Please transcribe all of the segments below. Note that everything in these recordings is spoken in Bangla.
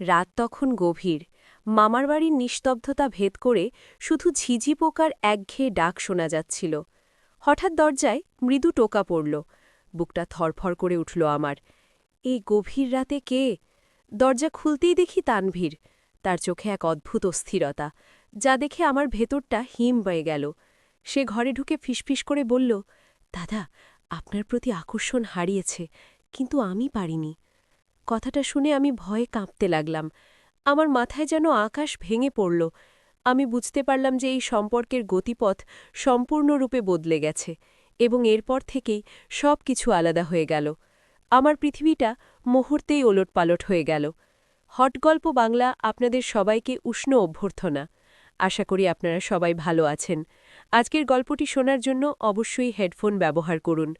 রাত তখন গভীর। মামার বাড়ির নিস্তব্ধতা ভেদ করে শুধু ঝিঝি পোকার একঘেয়ে ডাক শোনা যাচ্ছিল। হঠাৎ দরজায় মৃদু টোকা পড়ল। বুকটা থরফর করে উঠল আমার। এই গভীর রাতে কে? দরজা খুলতেই দেখি তানভীর। তার চোখে এক অদ্ভুত অস্থিরতা, যা দেখে আমার ভেতরটা হিম বয়ে গেল। সে ঘরে ঢুকে ফিসফিস করে বলল, দাদা, আপনার প্রতি আকর্ষণ হারিয়েছে, কিন্তু আমি পারিনি। কথাটা শুনে আমি ভয়ে কাঁপতে লাগলাম। আমার মাথায় যেন আকাশ ভেঙে পড়ল। আমি বুঝতে পারলাম যে এই সম্পর্কের গতিপথ সম্পূর্ণরূপে বদলে গেছে এবং এরপর থেকেই সব কিছু আলাদা হয়ে গেল। আমার পৃথিবীটা মুহূর্তেই ওলটপালট হয়ে গেল। হট গল্প বাংলা আপনাদের সবাইকে উষ্ণ অভ্যর্থনা। আশা করি আপনারা সবাই ভালো আছেন। আজকের গল্পটি শোনার জন্য অবশ্যই হেডফোন ব্যবহার করুন।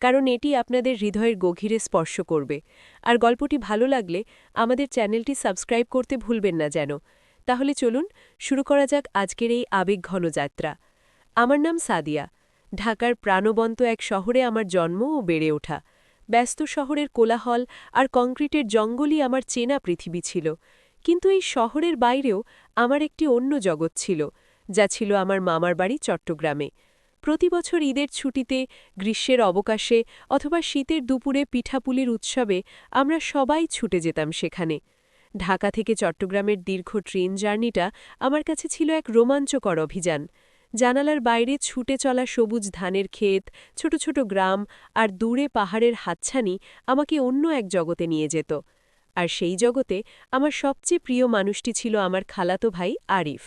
কারণ এটি আপনাদের হৃদয়ের গভীরে স্পর্শ করবে। আর গল্পটি ভালো লাগলে আমাদের চ্যানেলটি সাবস্ক্রাইব করতে ভুলবেন না যেন। তাহলে চলুন শুরু করা যাক আজকের এই আবেগঘন যাত্রা। আমার নাম সাদিয়া। ঢাকার প্রাণবন্ত এক শহরে আমার জন্ম ও বেড়ে ওঠা। ব্যস্ত শহরের কোলাহল আর কংক্রিটের জঙ্গলই আমার চেনা পৃথিবী ছিল। কিন্তু এই শহরের বাইরেও আমার একটি অন্য জগৎ ছিল, যা ছিল আমার মামার বাড়ি চট্টগ্রামে। প্রতি বছর ঈদের ছুটিতে, গ্রীষ্মের অবকাশে অথবা শীতের দুপুরে পিঠাপুলির উৎসবে আমরা সবাই ছুটে যেতাম সেখানে। ঢাকা থেকে চট্টগ্রামের দীর্ঘ ট্রেন জার্নিটা আমার কাছে ছিল এক রোমাঞ্চকর অভিযান। জানালার বাইরে ছুটে চলা সবুজ ধানের ক্ষেত, ছোট ছোট গ্রাম আর দূরে পাহাড়ের হাতছানি আমাকে অন্য এক জগতে নিয়ে যেত। আর সেই জগতে আমার সবচেয়ে প্রিয় মানুষটি ছিল আমার খালাতো ভাই আরিফ।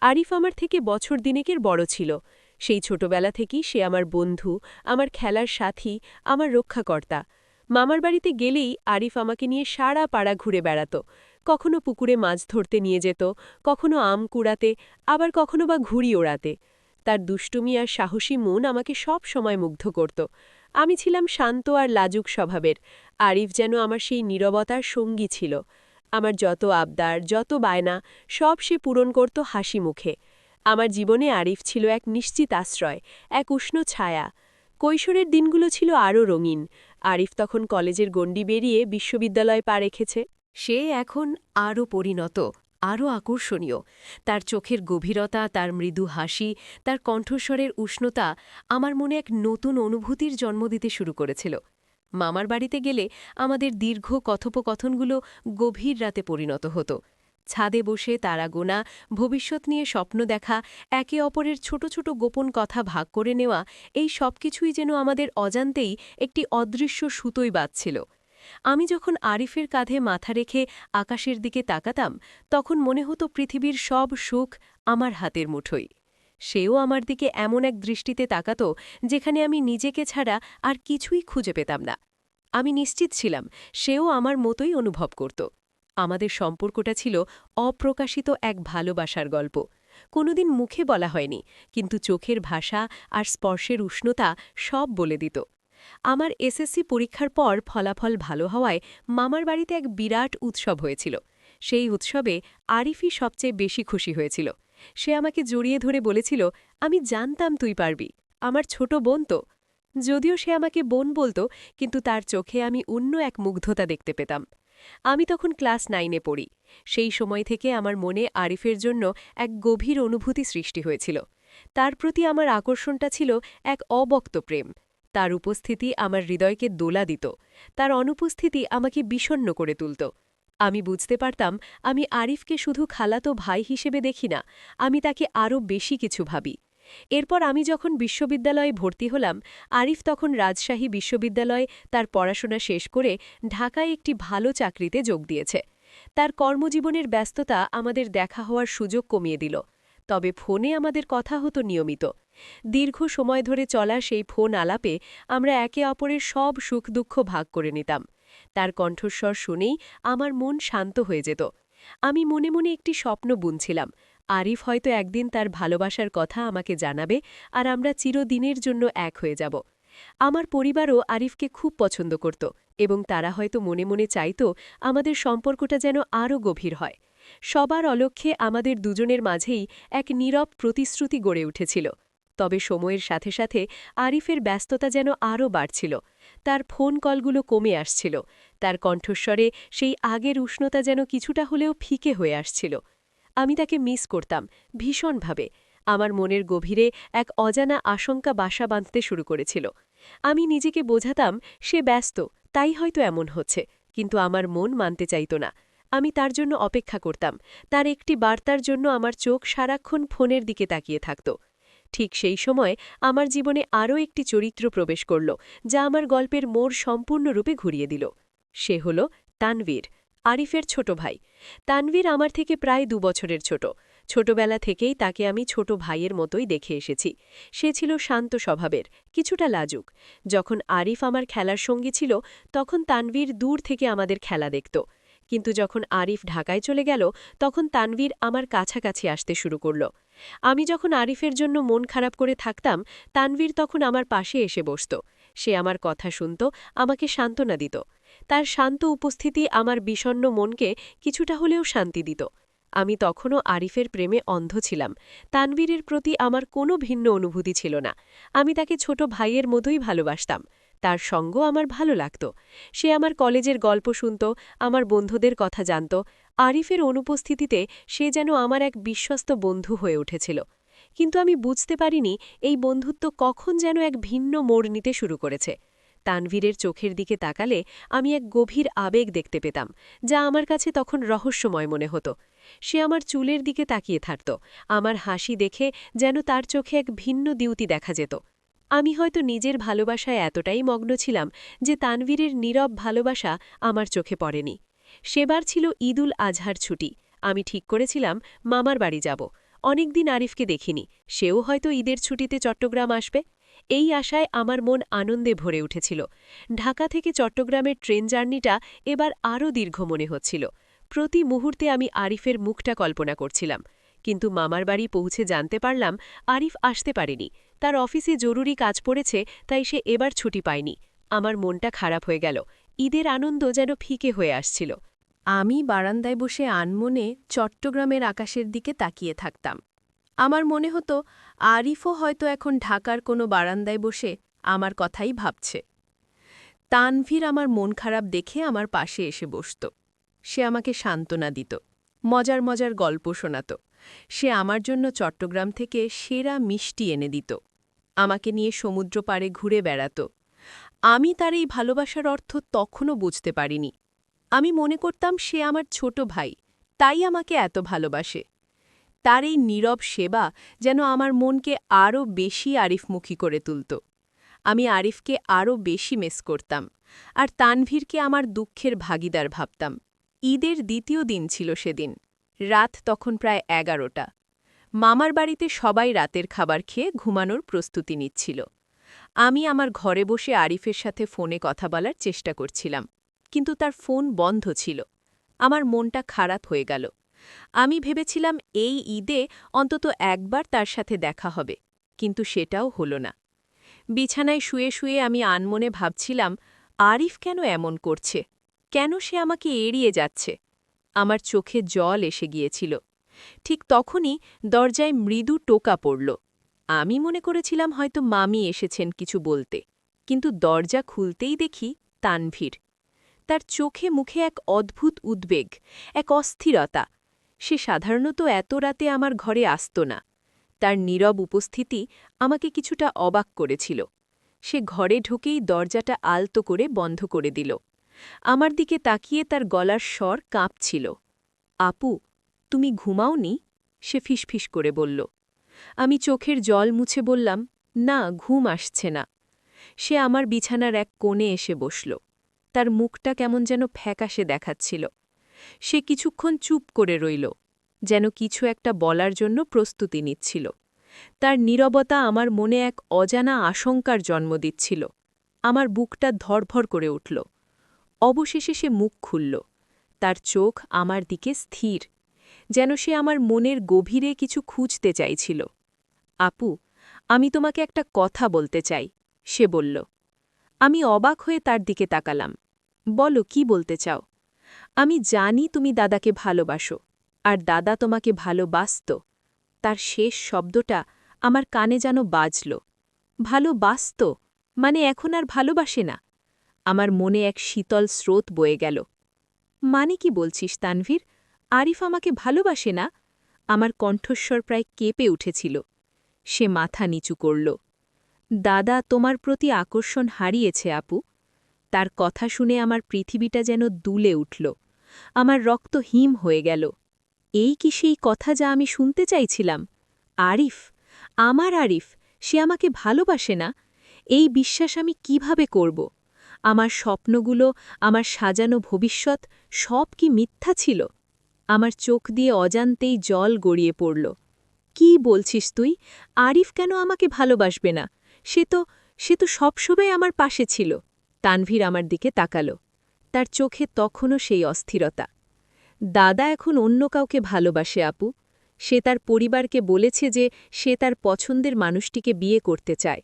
আরিফ আমার থেকে বছর দিনেকের বড় ছিল। সেই ছোটবেলা থেকেই সে আমার বন্ধু, আমার খেলার সাথী, আমার রক্ষাকর্তা। মামার বাড়িতে গেলেই আরিফ আমাকে নিয়ে সারা পাড়া ঘুরে বেড়াত। কখনো পুকুরে মাছ ধরতে নিয়ে যেত, কখনো আম কুড়াতে, আবার কখনো বা ঘুড়ি ওড়াতে। তার দুষ্টুমি আর সাহসী মন আমাকে সব সময় মুগ্ধ করত। আমি ছিলাম শান্ত আর লাজুক স্বভাবের। আরিফ যেন আমার সেই নীরবতার সঙ্গী ছিল। আমার যত আবদার, যত বায়না, সব সে পূরণ করত হাসি মুখে। আমার জীবনে আরিফ ছিল এক নিশ্চিত আশ্রয়, এক উষ্ণ ছায়া। কৈশোরের দিনগুলো ছিল আরও রঙিন। আরিফ তখন কলেজের গণ্ডি বেরিয়ে বিশ্ববিদ্যালয় পা রেখেছে। সে এখন আরও পরিণত, আরও আকর্ষণীয়। তার চোখের গভীরতা, তার মৃদু হাসি, তার কণ্ঠস্বরের উষ্ণতা আমার মনে এক নতুন অনুভূতির জন্ম দিতে শুরু করেছিল। মামার বাড়িতে গেলে আমাদের দীর্ঘ কথোপকথনগুলো গভীর রাতে পরিণত হতো। ছাদে বসে তারা গোনা, ভবিষ্যৎ নিয়ে স্বপ্ন দেখা, একে অপরের ছোট ছোট গোপন কথা ভাগ করে নেওয়া, এই সব কিছুই যেন আমাদের অজান্তেই একটি অদৃশ্য সুতোই বাঁধছিল। আমি যখন আরিফের কাঁধে মাথা রেখে আকাশের দিকে তাকাতাম, তখন মনে হতো পৃথিবীর সব সুখ আমার হাতের মুঠোই। সেও আমার দিকে এমন এক দৃষ্টিতে তাকাত, যেখানে আমি নিজেকে ছাড়া আর কিছুই খুঁজে পেতাম না। আমি নিশ্চিত ছিলাম, সেও আমার মতোই অনুভব করত। আমাদের সম্পর্কটা ছিল অপ্রকাশিত এক ভালোবাসার গল্প। কোনোদিন মুখে বলা হয়নি, কিন্তু চোখের ভাষা আর স্পর্শের উষ্ণতা সব বলে দিত। আমার এসএসসি পরীক্ষার পর ফলাফল ভালো হওয়ায় মামার বাড়িতে এক বিরাট উৎসব হয়েছিল। সেই উৎসবে আরিফই সবচেয়ে বেশি খুশি হয়েছিল। সে আমাকে জড়িয়ে ধরে বলেছিল, আমি জানতাম তুই পারবি, আমার ছোট বোন তো। যদিও সে আমাকে বোন বলতো, কিন্তু তার চোখে আমি অন্য এক মুগ্ধতা দেখতে পেতাম। আমি তখন ক্লাস নাইনে পড়ি। সেই সময় থেকে আমার মনে আরিফের জন্য এক গভীর অনুভূতি সৃষ্টি হয়েছিল। তার প্রতি আমার আকর্ষণটা ছিল এক অবক্ত প্রেম। তার উপস্থিতি আমার হৃদয়কে দোলা দিত। তার অনুপস্থিতি আমাকে বিষণ্ন করে তুলত। আমি বুঝতে পারতাম, আমি আরিফকে শুধু খালাতো ভাই হিসেবে দেখি না, আমি তাকে আরও বেশি কিছু ভাবি। এরপর আমি যখন বিশ্ববিদ্যালয়ে ভর্তি হলাম, আরিফ তখন রাজশাহী বিশ্ববিদ্যালয়ে তার পড়াশোনা শেষ করে ঢাকায় একটি ভালো চাকরিতে যোগ দিয়েছে। তার কর্মজীবনের ব্যস্ততা আমাদের দেখা হওয়ার সুযোগ কমিয়ে দিল। তবে ফোনে আমাদের কথা হতো নিয়মিত। দীর্ঘ সময় ধরে চলা সেই ফোন আলাপে আমরা একে অপরের সব সুখ দুঃখ ভাগ করে নিতাম। তার কণ্ঠস্বর শুনেই আমার মন শান্ত হয়ে যেত। আমি মনে মনে একটি স্বপ্ন বুনছিলাম। আরিফ হয়তো একদিন তার ভালোবাসার কথা আমাকে জানাবে আর আমরা চিরদিনের জন্য এক হয়ে যাব। আমার পরিবারও আরিফকে খুব পছন্দ করত এবং তারা হয়তো মনে মনে চাইত আমাদের সম্পর্কটা যেন আরও গভীর হয়। সবার অলক্ষ্যে আমাদের দুজনের মাঝেই এক নীরব প্রতিশ্রুতি গড়ে উঠেছিল। তবে সময়ের সাথে সাথে আরিফের ব্যস্ততা যেন আরও বাড়ছিল। তার ফোন কলগুলো কমে আসছিল। তার কণ্ঠস্বরে সেই আগের উষ্ণতা যেন কিছুটা হলেও ফিকে হয়ে আসছিল। আমি তাকে মিস করতাম, ভীষণভাবে। আমার মনের গভীরে এক অজানা আশঙ্কা বাসা বাঁধতে শুরু করেছিল। আমি নিজেকে বোঝাতাম, সে ব্যস্ত, তাই হয়তো এমন হচ্ছে, কিন্তু আমার মন মানতে চাইত না। আমি তার জন্য অপেক্ষা করতাম, তার একটি বার্তার জন্য আমার চোখ সারাক্ষণ ফোনের দিকে তাকিয়ে থাকত। ঠিক সেই সময় আমার জীবনে আরও একটি চরিত্র প্রবেশ করল, যা আমার গল্পের মোড় সম্পূর্ণরূপে ঘুরিয়ে দিল। সে হল তানভীর। আরিফের ছোট ভাই। তানভীর আমার থেকে প্রায় দু বছরের ছোট। ছোটবেলা থেকেই তাকে আমি ছোট ভাইয়ের মতোই দেখে এসেছি। সে ছিল শান্ত স্বভাবের, কিছুটা লাজুক। যখন আরিফ আমার খেলার সঙ্গী ছিল, তখন তানভীর দূর থেকে আমাদের খেলা দেখত। কিন্তু যখন আরিফ ঢাকায় চলে গেল, তখন তানভীর আমার কাছাকাছি আসতে শুরু করল। আমি যখন আরিফের জন্য মন খারাপ করে থাকতাম, তানভীর তখন আমার পাশে এসে বসত। সে আমার কথা শুনত, আমাকে সান্ত্বনা দিত। তার শান্ত উপস্থিতি আমার বিষণ্ন মনকে কিছুটা হলেও শান্তি দিত। আমি তখনও আরিফের প্রেমে অন্ধ ছিলাম। তানবীরের প্রতি আমার কোনো ভিন্ন অনুভূতি ছিল না। আমি তাকে ছোট ভাইয়ের মতোই ভালোবাসতাম। তার সঙ্গ আমার ভালো লাগত। সে আমার কলেজের গল্প শুনত, আমার বন্ধুদের কথা জানত। আরিফের অনুপস্থিতিতে সে যেন আমার এক বিশ্বস্ত বন্ধু হয়ে উঠেছিল। কিন্তু আমি বুঝতে পারিনি এই বন্ধুত্ব কখন যেন এক ভিন্ন মোড় নিতে শুরু করেছে। তানভীরের চোখের দিকে তাকালে আমি এক গভীর আবেগ দেখতে পেতাম, যা আমার কাছে তখন রহস্যময় মনে হতো। সে আমার চুলের দিকে তাকিয়ে থাকত, আমার হাসি দেখে যেন তার চোখে এক ভিন্ন দিউতি দেখা যেত। আমি হয়তো নিজের ভালোবাসায় এতটাই মগ্ন ছিলাম যে তানভীরের নীরব ভালোবাসা আমার চোখে পড়েনি। সেবার ছিল ঈদুল আজহার ছুটি। আমি ঠিক করেছিলাম মামার বাড়ি যাব। অনেকদিন আরিফকে দেখিনি। সেও হয়তো ঈদের ছুটিতে চট্টগ্রাম আসবে। এই আশায় আমার মন আনন্দে ভরে উঠেছিল। ঢাকা থেকে চট্টগ্রামের ট্রেন জার্নিটা এবার আরও দীর্ঘ মনে হচ্ছিল। প্রতি মুহূর্তে আমি আরিফের মুখটা কল্পনা করছিলাম। কিন্তু মামার বাড়ি পৌঁছে জানতে পারলাম, আরিফ আসতে পারেনি। তার অফিসে জরুরি কাজ পড়েছে, তাই সে এবার ছুটি পায়নি। আমার মনটা খারাপ হয়ে গেল। ঈদের আনন্দ যেন ফিকে হয়ে আসছিল। আমি বারান্দায় বসে আনমনে চট্টগ্রামের আকাশের দিকে তাকিয়ে থাকতাম। আমার মনে হতো আরিফও হয়তো এখন ঢাকার কোনো বারান্দায় বসে আমার কথাই ভাবছে। তানভীর আমার মন খারাপ দেখে আমার পাশে এসে বসত। সে আমাকে সান্ত্বনা দিত, মজার মজার গল্প শোনাত। সে আমার জন্য চট্টগ্রাম থেকে সেরা মিষ্টি এনে দিত। আমাকে নিয়ে সমুদ্র পাড়ে ঘুরে বেড়াত। আমি তার এই ভালোবাসার অর্থ তখনও বুঝতে পারিনি। আমি মনে করতাম সে আমার ছোট ভাই, তাই আমাকে এত ভালোবাসে। তার এই নীরব সেবা যেন আমার মনকে আরও বেশি আরিফমুখী করে তুলত। আমি আরিফকে আরও বেশি মিস করতাম আর তানভীরকে আমার দুঃখের ভাগিদার ভাবতাম। ঈদের দ্বিতীয় দিন ছিল সেদিন, রাত তখন প্রায় এগারোটা। মামার বাড়িতে সবাই রাতের খাবার খেয়ে ঘুমানোর প্রস্তুতি নিচ্ছিল। আমি আমার ঘরে বসে আরিফের সাথে ফোনে কথা বলার চেষ্টা করছিলাম, কিন্তু তার ফোন বন্ধ ছিল। আমার মনটা খারাপ হয়ে গেল। আমি ভেবেছিলাম এই ঈদে অন্তত একবার তার সাথে দেখা হবে, কিন্তু সেটাও হল না। বিছানায় শুয়ে শুয়ে আমি আনমনে ভাবছিলাম, আরিফ কেন এমন করছে? কেন সে আমাকে এড়িয়ে যাচ্ছে? আমার চোখে জল এসে গিয়েছিল। ঠিক তখনই দরজায় মৃদু টোকা পড়ল। আমি মনে করেছিলাম হয়তো মামি এসেছেন কিছু বলতে, কিন্তু দরজা খুলতেই দেখি তানভীর। তার চোখে মুখে এক অদ্ভুত উদ্বেগ, এক অস্থিরতা সে সাধারণত এত রাতে আমার ঘরে আসত না। তার নীরব উপস্থিতি আমাকে কিছুটা অবাক করেছিল। সে ঘরে ঢুকেই দরজাটা আলতো করে বন্ধ করে দিল। আমার দিকে তাকিয়ে তার গলার স্বর কাঁপছিল। আপু, তুমি ঘুমাওনি? সে ফিসফিস করে বলল। আমি চোখের জল মুছে বললাম, না, ঘুম আসছে না। সে আমার বিছানার এক কোণে এসে বসল। তার মুখটা কেমন যেন ফ্যাকাশে দেখাচ্ছিল। সে কিছুক্ষণ চুপ করে রইল, যেন কিছু একটা বলার জন্য প্রস্তুতি নিচ্ছিল। তার নীরবতা আমার মনে এক অজানা আশঙ্কার জন্ম দিচ্ছিল। আমার বুকটা ধরভর করে উঠল। অবশেষে সে মুখ খুলল। তার চোখ আমার দিকে স্থির, যেন সে আমার মনের গভীরে কিছু খুঁজতে চাইছিল। আপু, আমি তোমাকে একটা কথা বলতে চাই, সে বলল। আমি অবাক হয়ে তার দিকে তাকালাম। বলো, কি বলতে চাও? আমি জানি তুমি দাদাকে ভালোবাসো, আর দাদা তোমাকে ভালোবাসত। তার শেষ শব্দটা আমার কানে যেন বাজল। ভালোবাসত মানে এখন আর ভালোবাসে না। আমার মনে এক শীতল স্রোত বয়ে গেল। মানে কি বলছিস তানভীর? আরিফ আমাকে ভালোবাসে না? আমার কণ্ঠস্বর প্রায় কেঁপে উঠেছিল। সে মাথা নিচু করল। দাদা তোমার প্রতি আকর্ষণ হারিয়েছে, আপু। তার কথা শুনে আমার পৃথিবীটা যেন দুলে উঠল। আমার রক্ত হিম হয়ে গেল। এই কি সেই কথা যা আমি শুনতে চাইছিলাম? আরিফ, আমার আরিফ, সে আমাকে ভালোবাসে না? এই বিশ্বাস আমি কীভাবে করব? আমার স্বপ্নগুলো, আমার সাজানো ভবিষ্যৎ, সব কি মিথ্যা ছিল? আমার চোখ দিয়ে অজান্তেই জল গড়িয়ে পড়ল। কি বলছিস তুই? আরিফ কেন আমাকে ভালোবাসবে না? সে তো সে তো সবসময় আমার পাশে ছিল। তানভীর আমার দিকে তাকালো। তার চোখে তখনও সেই অস্থিরতা। দাদা এখন অন্য কাউকে ভালোবাসে, আপু। সে তার পরিবারকে বলেছে যে সে তার পছন্দের মানুষটিকে বিয়ে করতে চায়।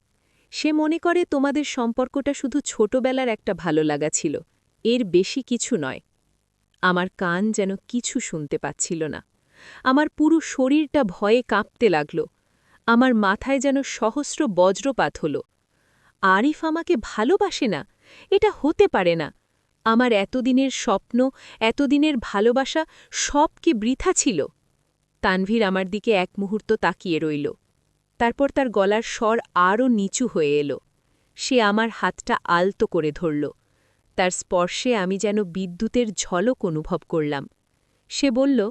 সে মনে করে তোমাদের সম্পর্কটা শুধু ছোটবেলার একটা ভালো লাগা ছিল। এর বেশি কিছু নয়। আমার কান যেন কিছু শুনতে পাচ্ছিল না। আমার পুরো শরীরটা ভয়ে কাঁপতে লাগল। আমার মাথায় যেন সহস্র বজ্রপাত হল। আরিফ আমাকে ভালোবাসে না। এটা হতে পারে না। আমার এতদিনের স্বপ্ন, এতদিনের ভালোবাসা সব কি বৃথা ছিল? তানভীর আমার দিকে এক মুহূর্ত তাকিয়ে রইল। তারপর তার গলার স্বর আরও নিচু হয়ে এলো। সে আমার হাতটা আলতো করে ধরল। তার স্পর্শে আমি যেন বিদ্যুতের ঝলক অনুভব করলাম। সে বলল,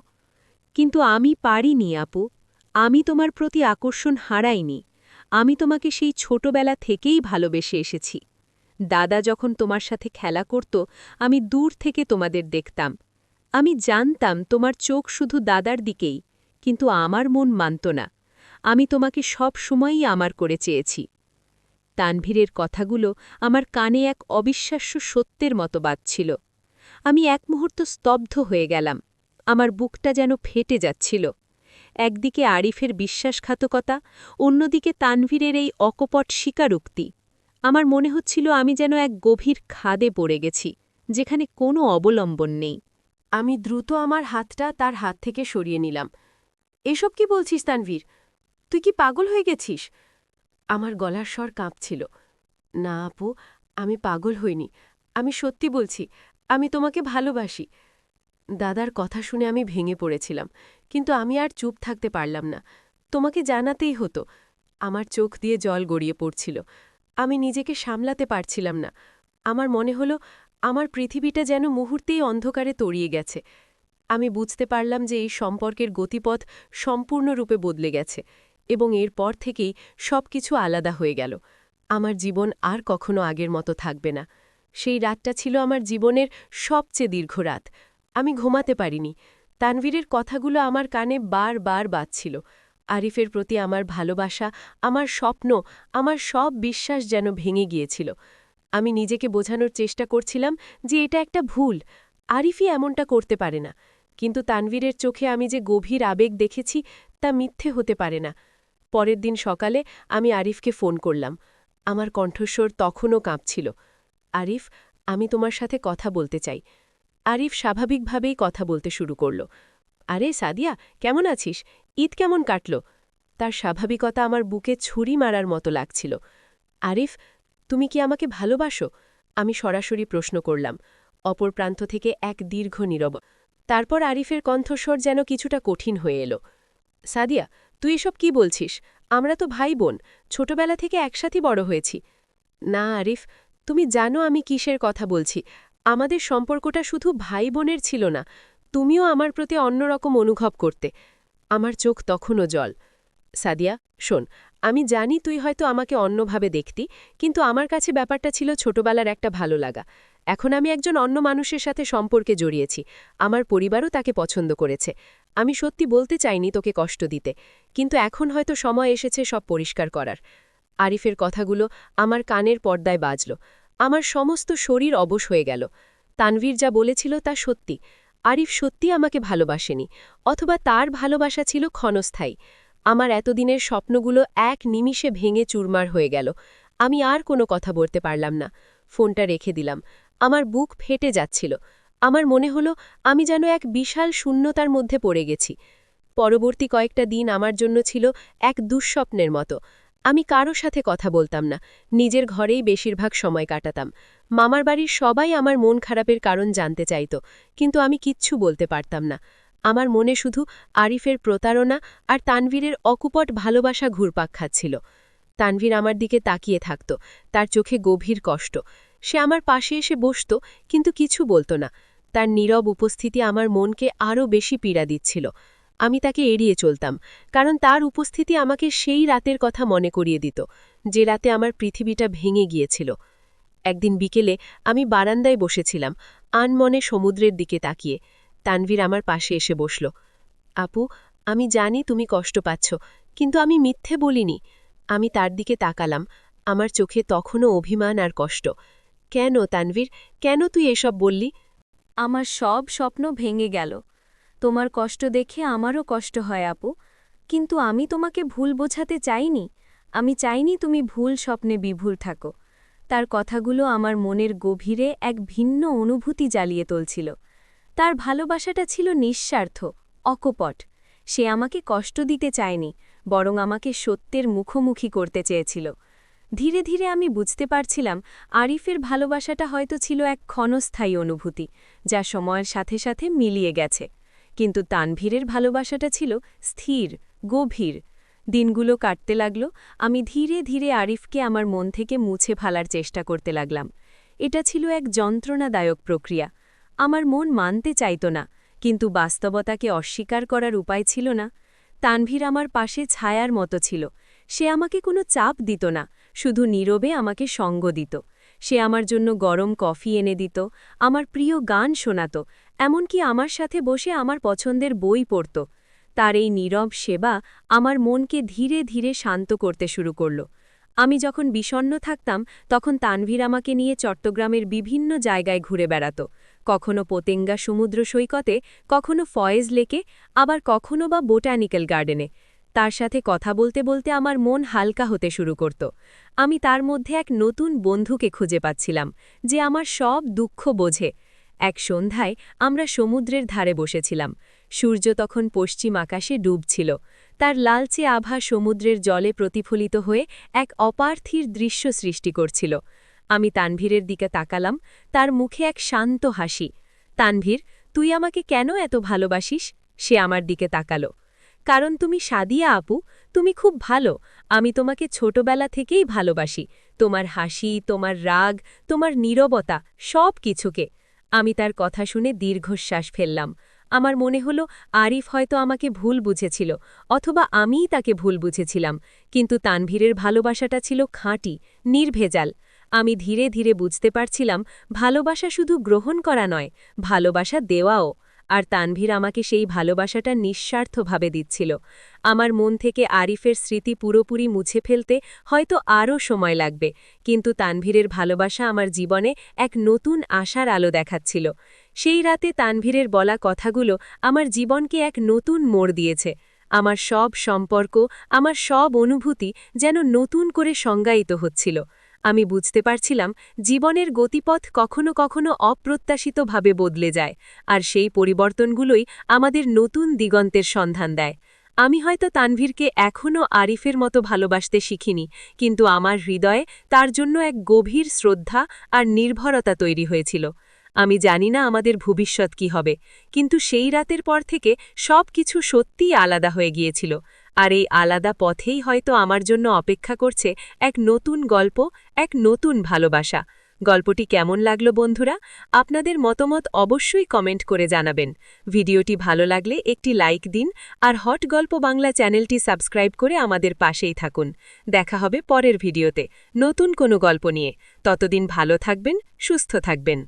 কিন্তু আমি পারিনি আপু। আমি তোমার প্রতি আকর্ষণ হারাইনি। আমি তোমাকে সেই ছোটবেলা থেকেই ভালোবেসে এসেছি। দাদা যখন তোমার সাথে খেলা করত, আমি দূর থেকে তোমাদের দেখতাম। আমি জানতাম তোমার চোখ শুধু দাদার দিকেই, কিন্তু আমার মন মানত না। আমি তোমাকে সব সময়ই আমার করে চেয়েছি। তানভীরের কথাগুলো আমার কানে এক অবিশ্বাস্য সত্যের মতো বাজছিল। আমি এক মুহূর্ত স্তব্ধ হয়ে গেলাম। আমার বুকটা যেন ফেটে যাচ্ছিল। একদিকে আরিফের বিশ্বাসঘাতকতা, অন্যদিকে তানভীরের এই অকপট স্বীকারোক্তি। আমার মনে হচ্ছিল আমি যেন এক গভীর খাদে পড়ে গেছি, যেখানে কোনো অবলম্বন নেই। আমি দ্রুত আমার হাতটা তার হাত থেকে সরিয়ে নিলাম। এসব কি বলছিস তানভীর? তুই কি পাগল হয়ে গেছিস? আমার গলার স্বর কাঁপছিল। না আপু, আমি পাগল হইনি। আমি সত্যি বলছি, আমি তোমাকে ভালোবাসি। দাদার কথা শুনে আমি ভেঙে পড়েছিলাম, কিন্তু আমি আর চুপ থাকতে পারলাম না। তোমাকে জানাতেই হতো, আমার চোখ দিয়ে জল গড়িয়ে পড়ছিল। আমি নিজেকে সামলাতে পারছিলাম না। আমার মনে হলো, আমার পৃথিবীটা যেন মুহূর্তেই অন্ধকারে তড়িয়ে গেছে। আমি বুঝতে পারলাম যে এই সম্পর্কের গতিপথ সম্পূর্ণরূপে বদলে গেছে এবং এরপর থেকেই সব কিছু আলাদা হয়ে গেল। আমার জীবন আর কখনো আগের মতো থাকবে না। সেই রাতটা ছিল আমার জীবনের সবচেয়ে দীর্ঘ রাত। আমি ঘুমাতে পারিনি। তানভীরের কথাগুলো আমার কানে বার বার বাজছিল। আরিফের প্রতি আমার ভালোবাসা, আমার স্বপ্ন, আমার সব বিশ্বাস যেন ভেঙে গিয়েছিল। আমি নিজেকে বোঝানোর চেষ্টা করছিলাম যে এটা একটা ভুল। আরিফই এমনটা করতে পারে না। কিন্তু তানভীরের চোখে আমি যে গভীর আবেগ দেখেছি, তা মিথ্যে হতে পারে না। পরের দিন সকালে আমি আরিফকে ফোন করলাম। আমার কণ্ঠস্বর তখনও কাঁপছিল। আরিফ, আমি তোমার সাথে কথা বলতে চাই। আরিফ স্বাভাবিকভাবেই কথা বলতে শুরু করল। আরে সাদিয়া, কেমন আছিস? ঈদ কেমন কাটল? তার স্বাভাবিকতা আমার বুকে ছুরি মারার মতো লাগছিল। আরিফ, তুমি কি আমাকে ভালোবাসো? আমি সরাসরি প্রশ্ন করলাম। অপর প্রান্ত থেকে এক দীর্ঘ নীরব। তারপর আরিফের কণ্ঠস্বর যেন কিছুটা কঠিন হয়ে এলো। সাদিয়া, তুই এসব কি বলছিস? আমরা তো ভাই বোন, ছোটবেলা থেকে একসাথে বড় হয়েছি। না আরিফ, তুমি জানো আমি কিসের কথা বলছি। আমাদের সম্পর্কটা শুধু ভাই বোনের ছিল না। তুমিও আমার প্রতি অন্যরকম অনুভব করতে। আমার চোখ তখনও জল। সাদিয়া, শোন, আমি জানি তুই হয়তো আমাকে অন্যভাবে দেখতি, কিন্তু আমার কাছে ব্যাপারটা ছিল ছোটবেলার একটা ভালো লাগা। এখন আমি একজন অন্য মানুষের সাথে সম্পর্কে জড়িয়েছি, আমার পরিবারও তাকে পছন্দ করেছে। আমি সত্যি বলতে চাইনি তোকে কষ্ট দিতে, কিন্তু এখন হয়তো সময় এসেছে সব পরিষ্কার করার। আরিফের কথাগুলো আমার কানের পর্দায় বাজল। আমার সমস্ত শরীর অবশ হয়ে গেল। তানভীর যা বলেছিল তা সত্যি। আরিফ সত্যি আমাকে ভালোবাসেনি, অথবা তার ভালোবাসা ছিল ক্ষণস্থায়ী। আমার এতদিনের স্বপ্নগুলো এক নিমিষে ভেঙে চুরমার হয়ে গেল। আমি আর কোনো কথা বলতে পারলাম না। ফোনটা রেখে দিলাম। আমার বুক ফেটে যাচ্ছিল। আমার মনে হলো, আমি যেন এক বিশাল শূন্যতার মধ্যে পড়ে গেছি। পরবর্তী কয়েকটা দিন আমার জন্য ছিল এক দুঃস্বপ্নের মতো। আমি কারও সাথে কথা বলতাম না, নিজের ঘরেই বেশিরভাগ সময় কাটাতাম। মামার বাড়ির সবাই আমার মন খারাপের কারণ জানতে চাইত, কিন্তু আমি কিচ্ছু বলতে পারতাম না। আমার মনে শুধু আরিফের প্রতারণা আর তানভীরের অকুপট ভালোবাসা ঘুরপাক খাচ্ছিল। তানভীর আমার দিকে তাকিয়ে থাকত, তার চোখে গভীর কষ্ট। সে আমার পাশে এসে বসত, কিন্তু কিছু বলতো না। তার নীরব উপস্থিতি আমার মনকে আরও বেশি পীড়া দিচ্ছিল। আমি তাকে এড়িয়ে চলতাম, কারণ তার উপস্থিতি আমাকে সেই রাতের কথা মনে করিয়ে দিত, যে রাতে আমার পৃথিবীটা ভেঙে গিয়েছিল। একদিন বিকেলে আমি বারান্দায় বসেছিলাম, আনমনে সমুদ্রের দিকে তাকিয়ে। তানভীর আমার পাশে এসে বসল, আপু, আমি জানি তুমি কষ্ট পাচ্ছ, কিন্তু আমি মিথ্যে বলিনি। আমি তার দিকে তাকালাম, আমার চোখে তখনও অভিমান আর কষ্ট। কেন তানভীর, কেন তুই এসব বললি? আমার সব স্বপ্ন ভেঙে গেল তোমার কষ্ট দেখে আমারও কষ্ট হয়, আপু। কিন্তু আমি তোমাকে ভুল বোঝাতে চাইনি। আমি চাইনি তুমি ভুল স্বপ্নে বিভুল থাকো। তার কথাগুলো আমার মনের গভীরে এক ভিন্ন অনুভূতি জ্বালিয়ে তুলছিল। তার ভালোবাসাটা ছিল নিঃস্বার্থ, অকপট। সে আমাকে কষ্ট দিতে চায়নি, বরং আমাকে সত্যের মুখোমুখি করতে চেয়েছিল। ধীরে ধীরে আমি বুঝতে পারছিলাম, আরিফের ভালোবাসাটা হয়তো ছিল এক ক্ষণস্থায়ী অনুভূতি, যা সময়ের সাথে সাথে মিলিয়ে গেছে। কিন্তু তানভীরের ভালোবাসাটা ছিল স্থির, গভীর। দিনগুলো কাটতে লাগল, আমি ধীরে ধীরে আরিফকে আমার মন থেকে মুছে ফেলার চেষ্টা করতে লাগলাম। এটা ছিল এক যন্ত্রণাদায়ক প্রক্রিয়া। আমার মন মানতে চাইত না, কিন্তু বাস্তবতাকে অস্বীকার করার উপায় ছিল না। তানভীর আমার পাশে ছায়ার মতো ছিল। সে আমাকে কোনো চাপ দিত না, শুধু নীরবে আমাকে সঙ্গ দিত। সে আমার জন্য গরম কফি এনে দিত, আমার প্রিয় গান শোনাত এমনকি আমার সাথে বসে আমার পছন্দের বই পড়ত। তার এই নীরব সেবা আমার মনকে ধীরে ধীরে শান্ত করতে শুরু করল। আমি যখন বিষণ্ন থাকতাম, তখন তানভীর আমাকে নিয়ে চট্টগ্রামের বিভিন্ন জায়গায় ঘুরে বেড়াত। কখনো পোতেঙ্গা সমুদ্র সৈকতে, কখনো ফয়েজ লেকে, আবার কখনো বা বোটানিক্যাল গার্ডেনে। তার সাথে কথা বলতে বলতে আমার মন হালকা হতে শুরু করত। আমি তার মধ্যে এক নতুন বন্ধুকে খুঁজে পাচ্ছিলাম, যে আমার সব দুঃখ বোঝে। এক সন্ধ্যায় আমরা সমুদ্রের ধারে বসেছিলাম। সূর্য তখন পশ্চিম আকাশে ডুবছিল। তার লালচে আভা সমুদ্রের জলে প্রতিফলিত হয়ে এক অপার্থীর দৃশ্য সৃষ্টি করছিল। আমি তানভীরের দিকে তাকালাম, তার মুখে এক শান্ত হাসি। তানভীর, তুই আমাকে কেন এত ভালোবাসিস? সে আমার দিকে তাকালো। কারণ তুমি সাদিয়া আপু, তুমি খুব ভালো। আমি তোমাকে ছোটবেলা থেকেই ভালোবাসি। তোমার হাসি, তোমার রাগ, তোমার নীরবতা, সব কিছুকে। আমি তার কথা শুনে দীর্ঘশ্বাস ফেললাম। আমার মনে হল, আরিফ হয়তো আমাকে ভুল বুঝেছিল, অথবা আমিই তাকে ভুল বুঝেছিলাম, কিন্তু তানভীরের ভালোবাসাটা ছিল খাঁটি, নির্ভেজাল। আমি ধীরে ধীরে বুঝতে পারছিলাম, ভালোবাসা শুধু গ্রহণ করা নয়, ভালোবাসা দেওয়াও। আর তানভীর আমাকে সেই ভালোবাসাটা নিঃস্বার্থভাবে দিচ্ছিল। আমার মন থেকে আরিফের স্মৃতি পুরোপুরি মুছে ফেলতে হয়তো আরও সময় লাগবে, কিন্তু তানভীরের ভালোবাসা আমার জীবনে এক নতুন আশার আলো দেখাচ্ছিল। সেই রাতে তানভীরের বলা কথাগুলো আমার জীবনকে এক নতুন মোড় দিয়েছে। আমার সব সম্পর্ক, আমার সব অনুভূতি যেন নতুন করে সংজ্ঞায়িত হচ্ছিল। আমি বুঝতে পারছিলাম জীবনের গতিপথ কখনো কখনো অপ্রত্যাশিতভাবে বদলে যায়, আর সেই পরিবর্তনগুলোই আমাদের নতুন দিগন্তের সন্ধান দেয়। আমি হয়তো তানভীরকে এখনও আরিফের মতো ভালোবাসতে শিখিনি, কিন্তু আমার হৃদয়ে তার জন্য এক গভীর শ্রদ্ধা আর নির্ভরতা তৈরি হয়েছিল। আমি জানি না আমাদের ভবিষ্যৎ কি হবে, কিন্তু সেই রাতের পর থেকে সব কিছু সত্যিই আলাদা হয়ে গিয়েছিল। আর এই আলাদা পথেই হয়তো আমার জন্য অপেক্ষা করছে এক নতুন গল্প, এক নতুন ভালোবাসা। গল্পটি কেমন লাগল বন্ধুরা? আপনাদের মতামত অবশ্যই কমেন্ট করে জানাবেন। ভিডিওটি ভালো লাগলে একটি লাইক দিন আর হট গল্প বাংলা চ্যানেলটি সাবস্ক্রাইব করে আমাদের পাশেই থাকুন। দেখা হবে পরের ভিডিওতে নতুন কোনো গল্প নিয়ে। ততদিন ভালো থাকবেন, সুস্থ থাকবেন।